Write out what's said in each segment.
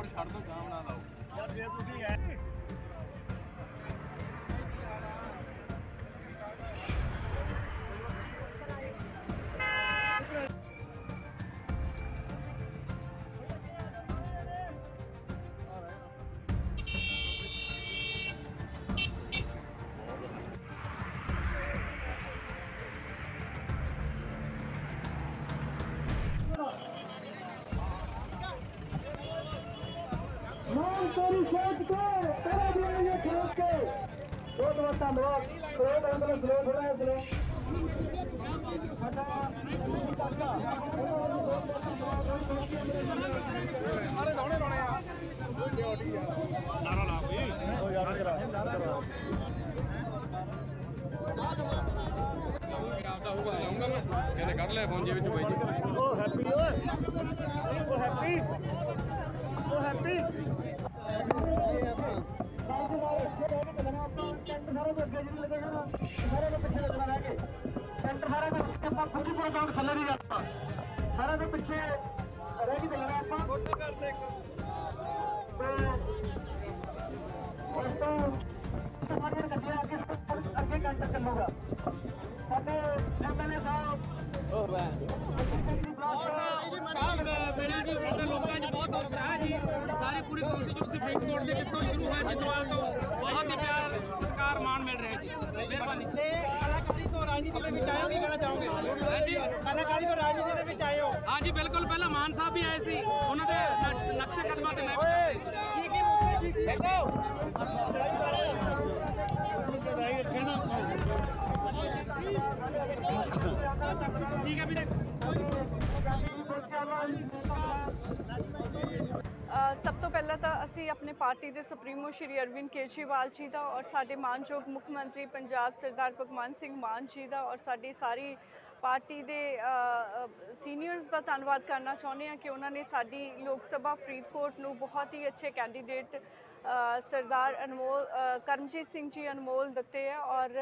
Road ਛੱਡ ਦੋ ਗਾਂ ਬਣਾ ਲਾਓ। ਯਾਰ ਜੇ ਤੁਸੀਂ ਐ ਮਾਨ ਤੇਰੀ ਸੋਚ ਕੇ ਤੇਰੇ ਦਿਲ ਇਹ ਖੋਜ ਕੇ ਬਹੁਤ ਬਹੁਤ ਧੰਨਵਾਦ। ਕੋਈ ਅੰਦਰ ਸਲੋ ਥੋੜਾ ਜਿਹਾ ਸਲੋ ਆਪਦਾ ਹੋਊਗਾ ਲਾਉਂਗਾ ਮੈਂ ਕਹਿੰਦੇ ਕੱਢ ਲੈ ਫੋਨ ਜੇ ਵਿੱਚ ਬਾਈ ਜੀ ਉਹ ਹੈਪੀ ਓਏ ਉਹ ਹੈਪੀ। ਉਹ ਹੈਪੀ। ਸਾਰੇ ਦੇ ਪਿੱਛੇ ਲੱਗਣਾ ਰਹਿ ਕੇ। ਸੈਂਟਰ ਸਾਰੇ ਦੇ ਪਿੱਛੇ ਆਪਾਂ ਪੂਰੀ ਪੂਰਾ ਗਰਾਊਂਡ ਥੱਲੇ ਨਹੀਂ ਜਾਣਾ। ਸਾਰੇ ਦੇ ਪਿੱਛੇ ਰਹਿ ਕੇ ਚੱਲਣਾ ਆਪਾਂ। ਫੋਟੋ ਕਰਦੇ ਇੱਕ ਉਸ ਤੋਂ ਸਾਡੇ ਗੱਡੀਆਂ ਅੱਗੇ ਅੱਗੇ ਕੰਟਰ ਚੱਲੂਗਾ। ਸਾਡੇ ਐਮਐਲਏ ਸਾਹਿਬ ਜੀ ਸਾਡੇ ਲੋਕਾਂ 'ਚ ਬਹੁਤ ਉਤਸ਼ਾਹ ਹੈ ਜੀ। ਸਾਰੀ ਪੂਰੀ ਸੁਪਰੀਮ ਕੋਰਟ ਦੇ ਜਿੱਥੋਂ ਸ਼ੁਰੂ ਹੋਇਆ ਜਿੱਤਵਾਲ ਤੋਂ। ਬਹੁਤ ਹੀ ਵਿੱਚ ਆਏ ਹੋ ਕੀ ਕਹਿਣਾ ਚਾਹੋਗੇ? ਹਾਂਜੀ। ਕਲਾਕਾਰੀ ਤੋਂ ਰਾਜਨੀਤੀ ਦੇ ਵਿੱਚ ਆਏ ਹੋ ਹਾਂਜੀ ਬਿਲਕੁਲ। ਪਹਿਲਾਂ ਮਾਨ ਸਾਹਿਬ ਵੀ ਆਏ ਸੀ। ਉਹਨਾਂ ਦੇ ਨਕਸ਼- ਨਕਸ਼ੇ ਕਦਮਾਂ ਤੇ ਮੈਂ ਵੀ ਕੀ ਕੀ ਮੁੱਦੇ ਕੀ ਠੀਕ ਹੈ ਵੀਰੇ। ਸਭ ਤੋਂ ਪਹਿਲਾਂ ਤਾਂ ਅਸੀਂ ਆਪਣੇ ਪਾਰਟੀ ਦੇ ਸੁਪਰੀਮੋ ਸ਼੍ਰੀ ਅਰਵਿੰਦ ਕੇਜਰੀਵਾਲ ਜੀ ਦਾ ਔਰ ਸਾਡੇ ਮਾਨਯੋਗ ਮੁੱਖ ਮੰਤਰੀ ਪੰਜਾਬ ਸਰਦਾਰ ਭਗਵੰਤ ਸਿੰਘ ਮਾਨ ਜੀ ਦਾ ਔਰ ਸਾਡੀ ਸਾਰੀ ਪਾਰਟੀ ਦੇ ਸੀਨੀਅਰਸ ਦਾ ਧੰਨਵਾਦ ਕਰਨਾ ਚਾਹੁੰਦੇ ਹਾਂ ਕਿ ਉਹਨਾਂ ਨੇ ਸਾਡੀ ਲੋਕ ਸਭਾ ਫਰੀਦਕੋਟ ਨੂੰ ਬਹੁਤ ਹੀ ਅੱਛੇ ਕੈਂਡੀਡੇਟ ਸਰਦਾਰ ਅਨਮੋਲ ਕਰਮਜੀਤ ਸਿੰਘ ਜੀ ਅਨਮੋਲ ਦਿੱਤੇ ਹੈ ਔਰ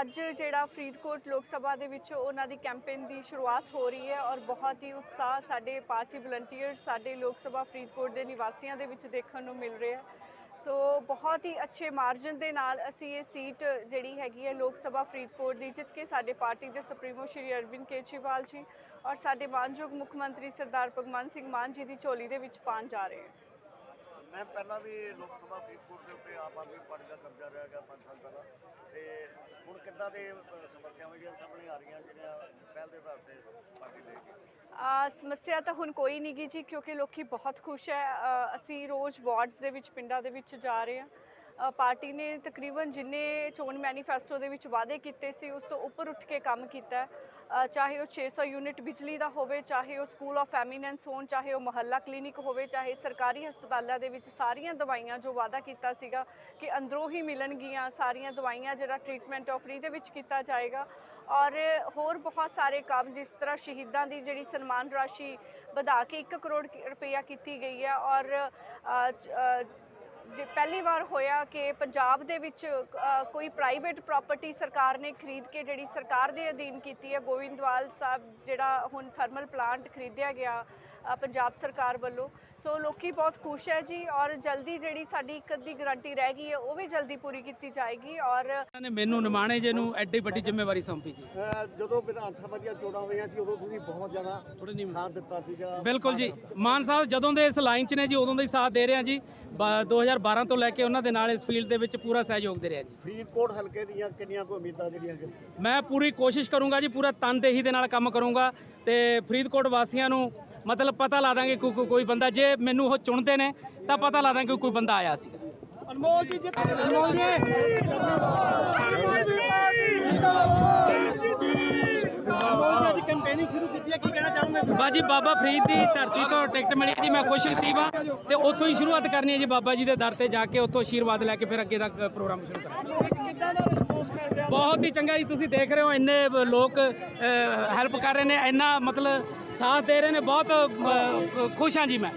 ਅੱਜ ਜਿਹੜਾ ਫਰੀਦਕੋਟ ਲੋਕ ਸਭਾ ਦੇ ਵਿੱਚ ਉਹਨਾਂ ਦੀ ਕੈਂਪੇਨ ਦੀ ਸ਼ੁਰੂਆਤ ਹੋ ਰਹੀ ਹੈ ਔਰ ਬਹੁਤ ਹੀ ਉਤਸ਼ਾਹ ਸਾਡੇ ਪਾਰਟੀ ਵਲੰਟੀਅਰ ਸਾਡੇ ਲੋਕ ਸਭਾ ਫਰੀਦਕੋਟ ਦੇ ਨਿਵਾਸੀਆਂ ਦੇ ਵਿੱਚ ਦੇਖਣ ਨੂੰ ਮਿਲ ਰਿਹਾ ਹੈ ਸੋ ਬਹੁਤ ਹੀ ਅੱਛੇ ਮਾਰਜਨ ਦੇ ਨਾਲ ਅਸੀਂ ਇਹ ਸੀਟ ਜਿਹੜੀ ਹੈਗੀ ਹੈ ਲੋਕ ਸਭਾ ਫਰੀਦਕੋਟ ਦੀ ਜਿੱਤ ਕੇ ਸਾਡੇ ਪਾਰਟੀ ਦੇ ਸੁਪਰੀਮੋ ਸ਼੍ਰੀ ਅਰਵਿੰਦ ਕੇਜਰੀਵਾਲ ਜੀ ਔਰ ਸਾਡੇ ਮਾਨਯੋਗ ਮੁੱਖ ਮੰਤਰੀ ਸਰਦਾਰ ਭਗਵੰਤ ਸਿੰਘ ਮਾਨ ਜੀ ਦੀ ਝੋਲੀ ਦੇ ਵਿੱਚ ਪਾਉਣ ਜਾ ਰਹੇ ਹਾਂ। ਮੈਂ ਪਹਿਲਾਂ ਵੀ ਲੋਕ ਸਭਾ ਫਰੀਦਕੋਟ ਦੇ ਉੱਤੇ ਆਮ ਆਦਮੀ ਪਾਰਟੀ ਦਾ ਕਬਜ਼ਾ ਰਿਹਾ ਗਿਆ 5 ਸਾਲ ਪਹਿਲਾਂ। ਤੇ ਹੁਣ ਕਿੱਦਾਂ ਦੇ ਸਮੱਸਿਆਵਾਂ ਜਿਹੜੀਆਂ ਸਾਹਮਣੇ ਆ ਰਹੀਆਂ ਜਿਹੜੀਆਂ ਪਹਿਲ ਦੇ ਆਧਾਰ ਤੇ ਪਾਰਟੀ ਲੈ ਆ ਸਮੱਸਿਆ ਤਾਂ ਹੁਣ ਕੋਈ ਨਹੀਂ ਗੀ ਜੀ ਕਿਉਂਕਿ ਲੋਕੀ ਬਹੁਤ ਖੁਸ਼ ਹੈ। ਅ, ਅਸੀਂ ਰੋਜ਼ ਵਾਰਡਸ ਦੇ ਵਿੱਚ ਪਿੰਡਾਂ ਦੇ ਵਿੱਚ ਜਾ ਰਹੇ ਹਾਂ। ਅ, ਪਾਰਟੀ ਨੇ ਤਕਰੀਬਨ ਜਿੰਨੇ ਚੋਣ ਮੈਨੀਫੈਸਟੋ ਦੇ ਵਿੱਚ ਵਾਅਦੇ ਕੀਤੇ ਸੀ ਉਸ ਤੋਂ ਉੱਪਰ ਉੱਠ ਕੇ ਕੰਮ ਕੀਤਾ ਹੈ। ਚਾਹੇ ਉਹ 600 ਯੂਨਿਟ ਬਿਜਲੀ ਦਾ ਹੋਵੇ, ਚਾਹੇ ਉਹ ਸਕੂਲ ਆਫ ਐਮੀਨੈਂਸ ਹੋਣ, ਚਾਹੇ ਉਹ ਮੁਹੱਲਾ ਕਲੀਨਿਕ ਹੋਵੇ, ਚਾਹੇ ਸਰਕਾਰੀ ਹਸਪਤਾਲਾਂ ਦੇ ਵਿੱਚ ਸਾਰੀਆਂ ਦਵਾਈਆਂ ਜੋ ਵਾਅਦਾ ਕੀਤਾ ਸੀਗਾ ਕਿ ਅੰਦਰੋਂ ਹੀ ਮਿਲਣਗੀਆਂ, ਸਾਰੀਆਂ ਦਵਾਈਆਂ ਜਿਹੜਾ ਟ੍ਰੀਟਮੈਂਟ ਆਫ ਫਰੀ ਦੇ ਵਿੱਚ ਕੀਤਾ ਜਾਏਗਾ। ਔਰ ਹੋਰ ਬਹੁਤ ਸਾਰੇ ਕੰਮ ਜਿਸ ਤਰ੍ਹਾਂ ਸ਼ਹੀਦਾਂ ਦੀ ਜਿਹੜੀ ਸਨਮਾਨ ਰਾਸ਼ੀ ਵਧਾ ਕੇ 1 ਕਰੋੜ ਕੀ- ਰੁਪਈਆ ਕੀਤੀ ਗਈ ਹੈ। ਔਰ ਜੇ ਪਹਿਲੀ ਵਾਰ ਹੋਇਆ ਕਿ ਪੰਜਾਬ ਦੇ ਵਿੱਚ ਕੋਈ ਪ੍ਰਾਈਵੇਟ ਪ੍ਰਾਪਰਟੀ ਸਰਕਾਰ ਨੇ ਖਰੀਦ ਕੇ ਜਿਹੜੀ ਸਰਕਾਰ ਦੇ ਅਧੀਨ ਕੀਤੀ ਹੈ, ਗੋਇੰਦਵਾਲ ਸਾਹਿਬ ਜਿਹੜਾ ਹੁਣ ਥਰਮਲ ਪਲਾਂਟ ਖਰੀਦਿਆ ਗਿਆ ਪੰਜਾਬ ਸਰਕਾਰ ਵੱਲੋਂ ਸੋ ਲੋਕੀ ਬਹੁਤ ਖੁਸ਼ ਹੈ ਜੀ ਔਰ ਜਲਦੀ ਜਿਹੜੀ ਸਾਡੀ ਇੱਕ ਅੱਧੀ ਗਰੰਟੀ ਰਹਿ ਗਈ ਹੈ ਉਹ ਵੀ ਜਲਦੀ ਪੂਰੀ ਕੀਤੀ ਜਾਏਗੀ ਔਰ ਨੇ ਮੈਨੂੰ ਨਿਮਾਣੇ ਜੇ ਨੂੰ ਐਡੀ ਵੱਡੀ ਜ਼ਿੰਮੇਵਾਰੀ ਸੌਂਪੀ ਜੀ। ਜਦੋਂ ਵਿਧਾਨ ਸਭਾ ਦੀਆਂ ਚੋਣਾਂ ਹੋਈਆਂ ਸੀ ਉਦੋਂ ਤੁਸੀਂ ਬਹੁਤ ਜ਼ਿਆਦਾ ਸਾਥ ਦਿੱਤਾ ਸੀਗਾ। ਬਿਲਕੁਲ ਜੀ। ਮਾਨ ਸਾਹਿਬ ਜਦੋਂ ਦੇ ਇਸ ਲਾਈਨ 'ਚ ਨੇ ਜੀ ਉਦੋਂ ਦਾ ਹੀ ਸਾਥ ਦੇ ਰਹੇ ਆ ਜੀ। ਬ- 2012 ਤੋਂ ਲੈ ਕੇ ਉਹਨਾਂ ਦੇ ਨਾਲ ਇਸ ਫੀਲਡ ਦੇ ਵਿੱਚ ਪੂਰਾ ਸਹਿਯੋਗ ਦੇ ਰਿਹਾ ਜੀ। ਫਰੀਦਕੋਟ ਹਲਕੇ ਦੀਆਂ ਕਿੰਨੀਆਂ ਕੁ ਉਮੀਦਾਂ ਜਿਹੜੀਆਂ ਕਿ ਮੈਂ ਪੂਰੀ ਕੋਸ਼ਿਸ਼ ਕਰੂੰਗਾ ਜੀ ਪੂਰਾ ਤਨਦੇਹੀ ਦੇ ਨਾਲ ਕੰਮ ਕਰੂੰਗਾ ਤੇ ਫਰੀਦਕੋਟ ਵਾਸੀਆਂ ਨੂੰ ਮਤਲਬ ਪਤਾ ਲਾ ਦਾਂਗੇ ਕੋਈ ਕੋਈ- ਬੰਦਾ। ਜੇ ਮੈਨੂੰ ਉਹ ਚੁਣਦੇ ਨੇ ਤਾਂ ਪਤਾ ਲਾ ਦਾਂਗੇ ਕੋਈ ਬੰਦਾ ਆਇਆ ਸੀ ਅਨਮੋਲ ਜੀ ਜਿੱਤ ਅਨਮੋਲ ਜੀ! ਅੱਜ ਕੈਂਪੇਨਿੰਗ ਸ਼ੁਰੂ ਕੀਤੀ ਹੈ। ਕੀ ਬਾਜੀ ਬਾਬਾ ਫਰੀਦ ਦੀ ਧਰਤੀ ਤੋਂ ਟਿਕਟ ਮਿਲੀ ਜੀ ਮੈਂ ਖੁਸ਼ ਨਸੀਬ ਹਾਂ ਤੇ ਉੱਥੋਂ ਹੀ ਸ਼ੁਰੂਆਤ ਕਰਨੀ ਹੈ ਜੀ ਬਾਬਾ ਜੀ ਦੇ ਦਰ ਤੇ ਜਾ ਕੇ ਉੱਥੋਂ ਆਸ਼ੀਰਵਾਦ ਲੈ ਕੇ ਫਿਰ ਅੱਗੇ ਦਾ ਪ੍ਰੋਗਰਾਮ ਸ਼ੁਰੂ ਕਰਾਂਗੇ। ਬਹੁਤ ਹੀ ਚੰਗਾ ਜੀ ਤੁਸੀਂ ਦੇਖ ਰਹੇ ਹੋ ਇੰਨੇ ਲੋਕ ਹੈਲਪ ਕਰ ਰਹੇ ਨੇ ਇੰਨਾ ਮਤਲਬ ਸਾਥ ਦੇ ਰਹੇ ਨੇ ਬਹੁਤ ਖੁਸ਼ ਹਾਂ ਜੀ ਮੈਂ।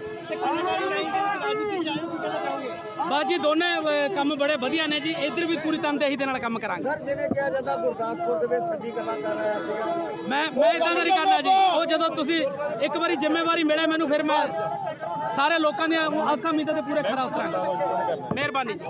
ਬਾਜੀ ਦੋਨੇ ਕੰਮ ਬੜੇ ਵਧੀਆ ਨੇ ਜੀ। ਇੱਧਰ ਵੀ ਪੂਰੀ ਤਨਦੇਹੀ ਦੇ ਨਾਲ ਕੰਮ ਕਰਾਂਗੇ। ਸਰ ਜਿਵੇਂ ਕਿਹਾ ਜਾਂਦਾ ਗੁਰਦਾਸਪੁਰ ਦੇ ਵਿੱਚ ਸੱਜੀ ਗੱਲਾਂ ਕਰ ਰਿਹਾ ਸੀਗਾ। ਮੈਂ ਮੈਂ ਇਦਾਂ ਦਾ ਨਹੀਂ ਕਰਨਾ ਜੀ। ਉਹ ਜਦੋਂ ਤੁਸੀਂ ਇੱਕ ਵਾਰੀ ਜ਼ਿੰਮੇਵਾਰੀ ਮਿਲੇ ਮੈਨੂੰ ਫਿਰ ਮੈਂ ਸਾਰੇ ਲੋਕਾਂ ਦੀਆਂ ਆਸਾਂ ਉਮੀਦਾਂ ਤੇ ਪੂਰੇ ਖਰਾ ਉਤਰਾਂਗਾ। ਮਿਹਰਬਾਨੀ ਜੀ।